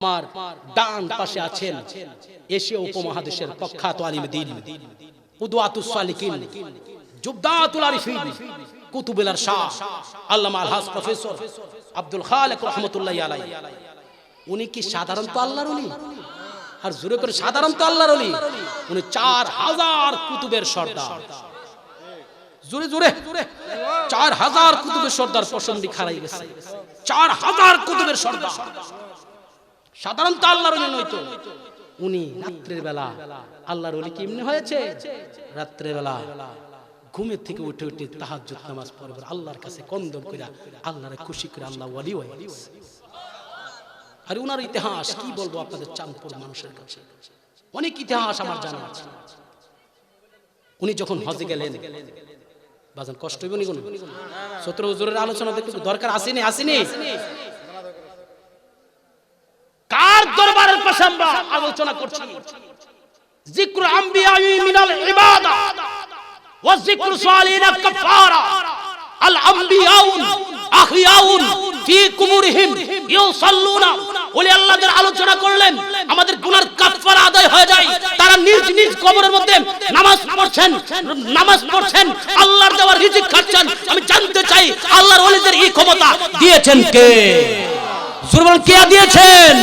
আমার ডান পাশে আছেন এশিয়া উপমহাদেশের প্রখ্যাত আলিম দিন জুবদাতুল আরিফিন শাহ আল্লামা আলহাস প্রফেসর আব্দুল খালেক উনি কি সাধারণত আল্লাহর আর জোরে করে সাধারণত আল্লাহর উনি উনি চার হাজার কুতুবের সর্দার। জোরে জোরে, চার হাজার কুতুবের সর্দার পছন্দি খারাই গেছে। চার হাজার কুতুবের সর্দার। সাধারণত আল্লাহর নয়তো উনি রাত্রের বেলা আল্লাহর অলি কেমনি হয়েছে? রাত্রের বেলা ঘুমের থেকে উঠে উঠে তাহাজ্জুদ নামাজ পড়ে আল্লাহর কাছে কন্দন করে আল্লাহরে খুশি করে আল্লাহ ওয়ালি হয়ে আর উনার ইতিহাস কি বলব আপনাদের চাঁদপুর মানুষের কাছে? অনেক ইতিহাস আমার জানা আছে। উনি যখন হজে গেলেন, বাজান কষ্ট হইব নি কোনো? সত্র হুজুরের আলোচনা একটু দরকার আসেনি আসেনি। কার দরবারের পাশে আমরা আলোচনা করছি। জিক্র আম্বিয়াই মিনাল ইবাদা ওয়া জিক্র সালিনা কাফারা। আল আম্বিয়াউন আহইয়াউন ফি কুবুরিহিম ইউসাল্লুনা। ওলি আল্লাহদের আলোচনা করলেন, আমাদের গুনার কাফারা আদায় হয়ে যায়। তারা নিজ নিজ কবরের মধ্যে নামাজ পড়ছেন নামাজ পড়ছেন, আল্লাহর দেওয়া রিজিক খাচ্ছেন। আমি জানতে চাই, আল্লাহর ওলিদের এই ক্ষমতা দিয়েছেন কে? সুরবান কে দিয়েছেন?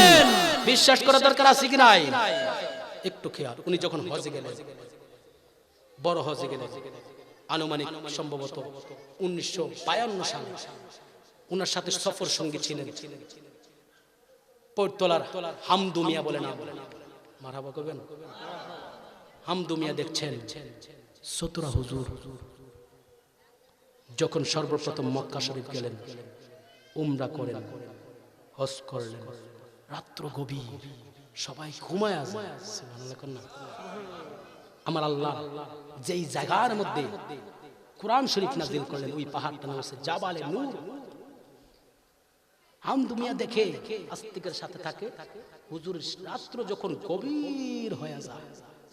বিশ্বাস করা দরকার আছে কি নাই? একটু খেয়াল, উনি যখন হজে গেলেন, বড় হজে গেলেন, আনুমানিক সম্ভবত উনিশশো বায়ান্ন সালে উনার সাথে সফর সঙ্গী ছিলেন পৈরতলার হামদুমিয়া বলে না মারাবা করবেন? হামদুমিয়া দেখছেন সতুরা হুজুর যখন সর্বপ্রথম মক্কা শরীফ গেলেন, উমরা করেন, হজ করলেন। রাত্র গভীর, সবাই ঘুমায় আমার আল্লাহ যেই জায়গার মধ্যে কোরআন শরীফ নাজিল করলেন, ওই পাহাড়টা নাম হচ্ছে জাবালে নূর। হামদুমিয়া দেখে আস্তিকের সাথে থাকে, হুজুর রাত্র যখন গভীর হয়ে যায়,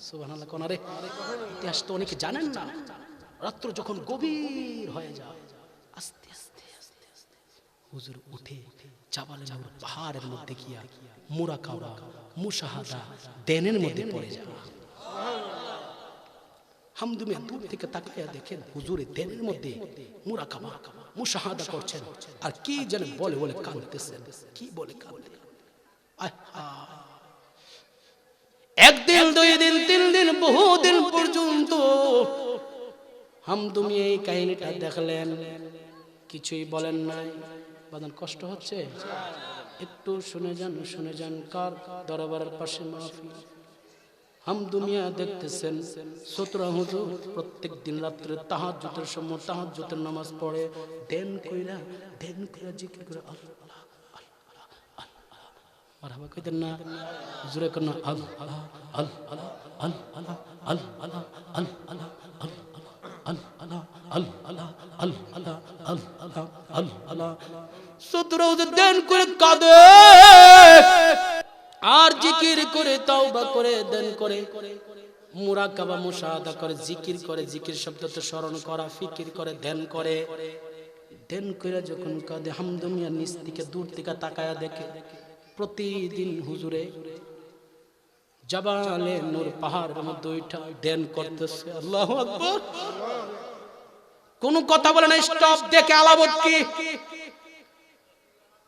সুবহানাল্লাহ কোন রে। ইতিহাস তো অনেকে জানেন না, রাত্র যখন গভীর হয়ে যায়, আস্তে আস্তে আস্তে আস্তে, হুজুর উঠে নূর পাহাড়ের মধ্যে গিয়া মুরাকাবা মুশাহাদা দেনের মধ্যে পড়ে যাওয়া হামদুমিয়া দূর থেকে তাকাইয়া দেখেন হুজুরে দেনের মধ্যে মুরাকাবা মুশাহাদা করছেন। আর কি যেন বলে বলে কাঁদতেছেন। কি বলে কাঁদতে একদিন দুই দিন তিন দিন বহু দিন পর্যন্ত হামদুমি এই কাহিনীটা দেখলেন, কিছুই বলেন নাই। বাদান কষ্ট হচ্ছে একটু শুনে যান শুনে যান কার দরবারের পাশে মাহফিল হামদুমিয়া দেখতেছেন সতরা হুজুর প্রত্যেক দিন রাত্রে তাহাজ্জুদের সময় তাহাজ্জুদের নামাজ পড়ে দেন কইরা দেন কইরা জিকির করে আল্লাহ আল্লাহ আল্লাহ মারহাবা কইতেন না জোরে কোন আল্লাহ আল্লাহ আল্লাহ আল্লাহ আল্লাহ আল্লাহ সতরা হুজুর দেন করে কাঁদে। আর জিকির করে, তাওবা করে, দেন করে। মুরাকাবা, মুশাহাদা করে, জিকির করে, জিকির শব্দতে স্মরণ করা, ফিকির করে ধ্যান করে। ধ্যান করে যখন কাঁদে, হামদমিয়া নিচ থেকে দূর থেকে তাকায়া দেখে, প্রতিদিন হুজুরে জাবালে নূর পাহাড়ের মধ্যে ওইটা ধ্যান করতেছে। আল্লাহ আকবার। কোন কথা বলে না, স্টপ দেখে আলামত কি?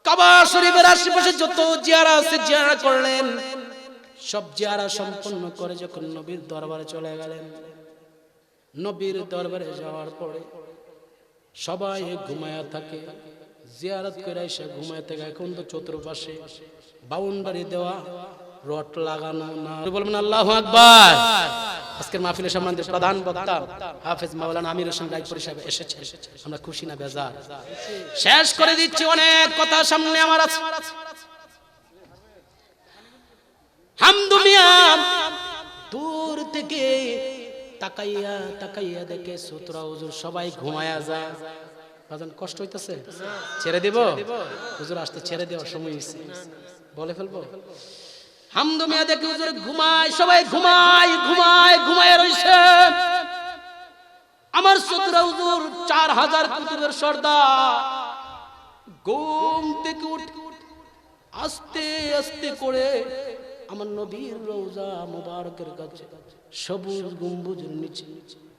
কাবা শরীফের আশেপাশে যত জিয়ারা আছে, জিয়ারা করলেন। সব জিয়ারা সম্পন্ন করে যখন নবীর দরবারে চলে গেলেন। নবীর দরবারে যাওয়ার পরে সবাই ঘুমায়া থাকে। জিয়ারত করে এসে ঘুমায় থাকে। এখন তো চতুর্পাশে বাউন্ডারি দেওয়া। রট লাগানো না। বলবেন, আল্লাহ আকবার। আজকের মাহফিলের সম্বন্ধে প্রধান বক্তা, হাফেজ মাওলানা আমির হোসেন রায়পুর সাহেব এসেছে আমরা খুশি না, বেজার। শেষ করে দিচ্ছি, অনেক কথা সামনে আমার আছে। হামদু মিয়া, দূর থেকে তাকাইয়া তাকাইয়া দেখে সুতরা, হুজুর সবাই ঘুমায়া যায়। বাজান, কষ্ট হইতাছে? ছেড়ে দিব? হুজুর আসতে ছেড়ে দেওয়ার সময় হয়েছে বলে ফেলব? হামদু মিয়া দেখে হুজুর ঘুমায়? সবাই ঘুমায় ঘুমায় ঘুমায় রইছে। আমার সুতরা হুজুর চার হাজার কুতুবের সর্দার। ঘুম থেকে আস্তে আস্তে করে আমার নবীর রোজা মুবারকের কাছে সবুজ গম্বুজের নিচে।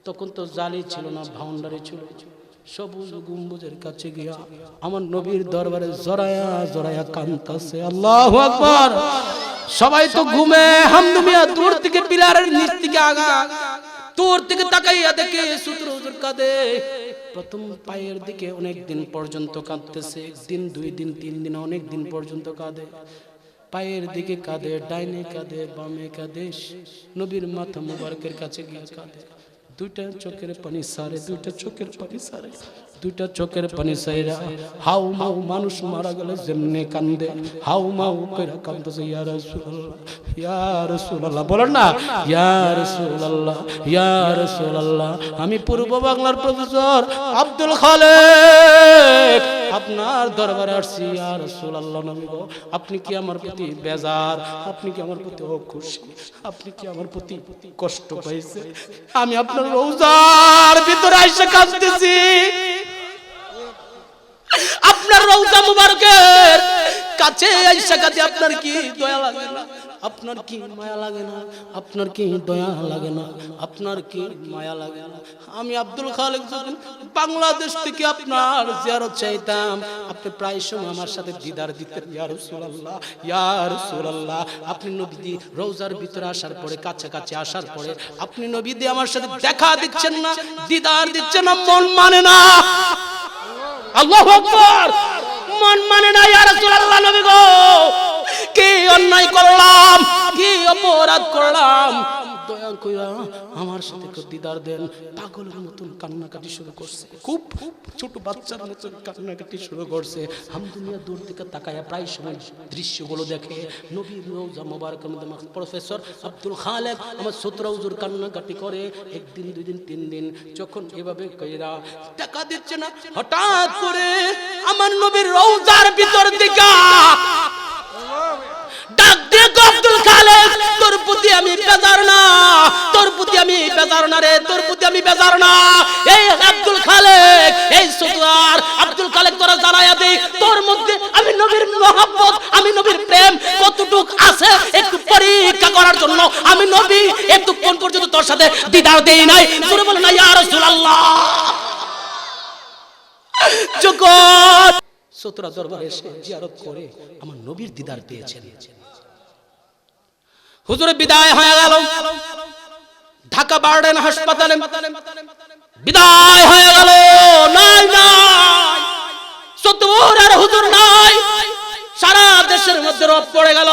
তখন তো জালি ছিল না ভাউন্ডারি ছিল। সবুজ গম্বুজের কাছে গিয়া আমার নবীর দরবারে জরায়া জরায়া কান্তাছে আল্লাহ আকবার। সবাই তো ঘুমে। হামদুমিয়া দূর থেকে পিলারের নিচ থেকে আগা। দূর থেকে তাকাইয়া দেখে সূত্র হুজুর কাঁদে প্রথম পায়ের দিকে অনেক দিন পর্যন্ত কাঁদতেছে। একদিন দুই দিন তিন দিন অনেক দিন পর্যন্ত কাঁদে। পায়ের দিকে কাঁদে ডাইনে কাঁদে। বামে কাঁদে। নবীর মাথা মুবারকের কাছে গিয়ে কাঁদে। দুইটা চোখের পানি সারে দুইটা চোখের পানি সারে। দুইটা চোখের পানি সাইরা হাউ মাউ মানুষ মারা গেলে যেমনে কান্দে, হাউ মাউ কইরা কান্দছে ইয়া রাসূলুল্লাহ বলেন না, ইয়া রাসূলুল্লাহ ইয়া রাসূলুল্লাহ, আমি পূর্ব বাংলার প্রফেসর আব্দুল খালেক, আপনার দরবারে আসছি, ইয়া রাসূলুল্লাহ নবী গো, আপনি কি আমার প্রতি বেজার, আপনি কি আমার প্রতি অখুশি, আপনি কি আমার প্রতি কষ্ট পাইছে আমি আপনার রোজার ভিতরে আইসা কাঁদতেছি আপনার রৌজা মুবারকের কাছে আইসা কাছে আপনার কি দয়া লাগে না? আপনার কি মায়া লাগে না? আপনার কি দয়া লাগে না? আপনার কি মায়া লাগে না? আমি আব্দুল খালেক বাংলাদেশ থেকে আপনার জিয়ারত চাইতাম, আপনি প্রায় সময় আমার সাথে দিদার দিতেন, ইয়া রাসূলুল্লাহ ইয়া রাসূলুল্লাহ। আপনি নবীদি রোজার ভিতরে আসার পরে কাছে কাছে আসার পরে, আপনি নবীদি আমার সাথে দেখা দিচ্ছেন না, দিদার দিচ্ছেন না, মন মানে না। আল্লাহু আকবার! মন মানে না ইয়া রাসূলুল্লাহ নবী গো। কি অন্যায় করলাম কি অপরাধ করলাম দয়া কইরা আমার সাথে একটু দিদার দেন। পাগলের মতন কান্নাকাটি শুরু করছে। খুব খুব ছোট বাচ্চার মতন কান্নাকাটি শুরু করছে। হামদুনিয়া দূর থেকে তাকায়া প্রায় সময় দৃশ্যগুলো দেখে। নবীর রোজা আমার প্রফেসর আব্দুল খালেক আমার সতরা হুজুর কান্নাকাটি করে। একদিন দুই দিন তিন দিন যখন এভাবে কইরা টাকা দিচ্ছে না হঠাৎ করে আমার নবীর রোজার ভিতর দিকা ডাক দিয়ে গো আব্দুল খালেক তোর প্রতি আমি বেজার না, তোর প্রতি আমি বেজার না রে, তোর প্রতি আমি বেজার না। এই আব্দুল খালেক, এই সুতরার আব্দুল খালেক তোরা জানাইয়া দে, তোর মধ্যে আমি নবীর মহব্বত, আমি নবীর প্রেম কতটুক আছে একটু পরীক্ষা করার জন্য। আমি নবী, এতক্ষণ পর্যন্ত তোর সাথে দিদার দেই নাই। তোর বলে না, ইয়া রাসূলুল্লাহ। জগৎ সতরা দরবারে এসে জিয়ারত করে আমার নবীর দিদার পেয়েছেন হুজুরে বিদায় হয়ে গেল। ঢাকা বার্ডেন হাসপাতালে বিদায় হয়ে গেল। সত্তর আর হুজুর সারা দেশের মধ্যে রব পড়ে গেল।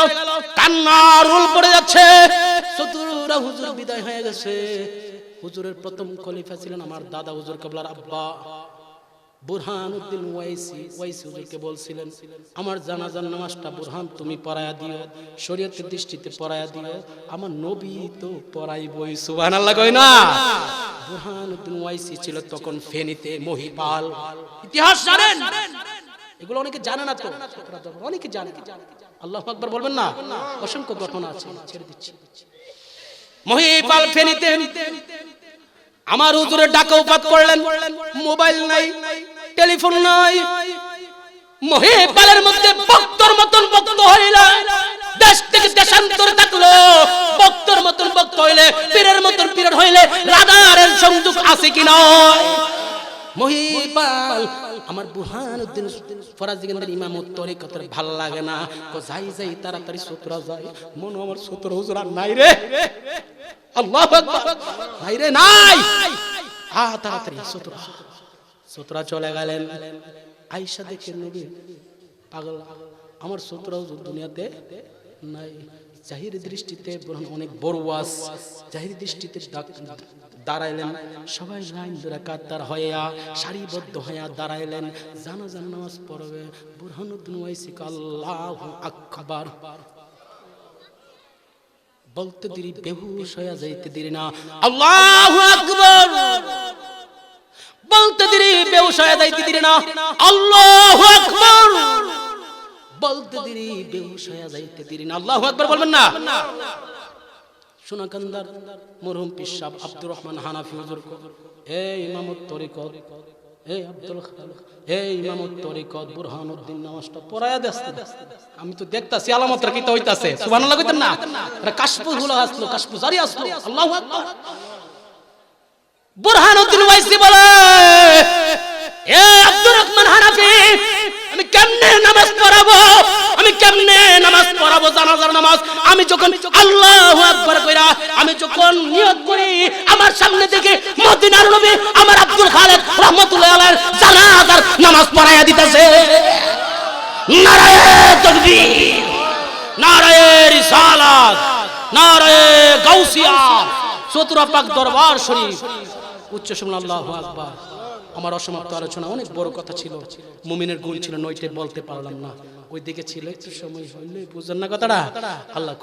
কান্নার রুল পড়ে যাচ্ছে। হুজুরের প্রথম খলিফা ছিলেন আমার দাদা হুজুর কাবলার আব্বা। বুরহান উদ্দিন ওয়াইসি ওয়াইসি হুজুরকে বলছিলেন, আমার জানাজার নামাজটা বুরহান, তুমি পড়ায়া দিও, শরীয়তের দৃষ্টিতে পড়ায়া দিও, আমার নবী তো পড়াইবই, সুবহানাল্লাহ কই না? বুরহান উদ্দিন ওয়াইসি ছিল তখন ফেনীতে মহিপাল। ইতিহাস জানেন? এগুলো অনেকে জানে না তো অনেকে জানে। আল্লাহ আকবার বলবেন না? অসংখ্য ঘটনা আছে, ছেড়ে দিচ্ছি। মহিপাল ফেনীতে, আমার হুজুরে ডাকা উপাত করলেন, মোবাইল নাই। টেলিফোন নাই। মহিপালের মধ্যে ভক্তর মতন ভক্ত হইল। দেশ থেকে দেশান্তর থাকল ভক্তর মতন ভক্ত হইলে, পীরের মতন পীরের হইলে রাধারের সংযোগ আছে কি নয় মহিপাল, আমার বুরহানুদ্দিন ফরাজিগেন্দ্রের ইমামত তরিকতের ভালো লাগে না। কো যাই যাই, তাড়াতাড়ি সতরা যায়। মন আমার সতরা হুজুর নাই রে। আল্লাহ আকবার। নাই রে, নাই। আ, তাড়াতাড়ি সতরা। সতরা চলে গেলেন। আইসা দেখে, নবী, পাগল, আমার সতরা হুজুর দুনিয়াতে নাই। জাহির দৃষ্টিতে অনেক বড় ওয়াজ। জাহির দৃষ্টিতে দাঁড়াইলেন। সবাই লাইন ধরে কাতার হইয়া, সারিবদ্ধ হইয়া দাঁড়াইলেন। জানাজান নামাজ পড়বে। বুরহানুদ্দিন ওয়াইসিক আল্লাহ আকবার। বলতে দিরি, বেহুশ হইয়া যাইতে দিরি না। আল্লাহু আকবার! বলতে দিরি হইয়া যাইতে দিরি না। আল্লাহু বলতে দিরি হইয়া যাইতে দিরি না। আল্লাহু আকবার বলবেন না। সোনাকান্দার মরহুম পিসাব আব্দুর রহমান হানাফি হুজুর ইমামত তরিকত আব্দুল ইমামত তরিকত, বুরহানুদ্দিন নামাজটা আমি তো দেখতাছি, আলামতরা কি তো হইতাছে না। আসলো জারি আসলো। বুরহানুদ্দিন ওয়াইসি বলে পড়াবো জানাজার নামাজ। আমি যখন আল্লাহু আকবার কইরা আমি যখন নিয়ত করি, আমার সামনে থেকে মদিনার নবী আমার আব্দুল খালেক রহমাতুল্লাহ আলাইহির জানাজার নামাজ পড়ায়া দিতেছে। তাকবীর রিসালাত গাউসিয়া পাক দরবার শরীফ। উচ্চ আল্লাহু আকবার। আমার অসমাপ্ত আলোচনা অনেক বড় কথা ছিল। মুমিনের গুণ ছিল, নয়টে বলতে পারলাম না। ওই দিকে ছিল একটু সময় হইলে বুঝলেন না কথাটা? আল্লাহ